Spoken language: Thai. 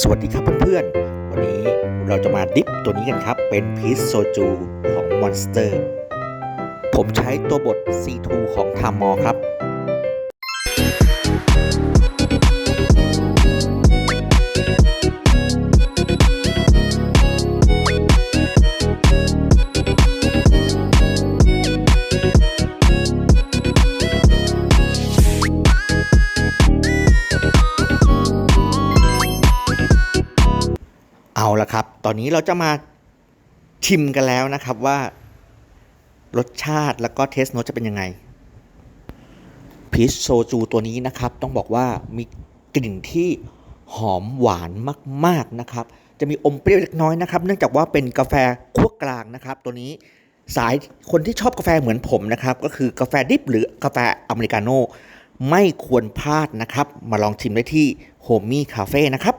สวัสดีครับเพื่อนๆ วันนี้เราจะมาดิฟตัวนี้กันครับ เป็นพีซโซจูของมอนสเตอร์ ผมใช้ตัวบท C2 ของทามอครับ เอาละครับ ตอนนี้เราจะมาชิมกันแล้วนะครับว่ารสชาติแล้วก็เทสโนจะเป็นยังไงพีชโซจูตัวนี้นะครับ ต้องบอกว่ามีกลิ่นที่หอมหวานมากๆนะครับ จะมีอมเปรี้ยวเล็กน้อยนะครับ เนื่องจากว่าเป็นกาแฟคั่วกลางนะครับ ตัวนี้สายคนที่ชอบกาแฟเหมือนผมนะครับ ก็คือกาแฟดิบหรือกาแฟอเมริกาโน่ไม่ควรพลาดนะครับ มาลองชิมได้ที่โฮมี่คาเฟ่นะครับ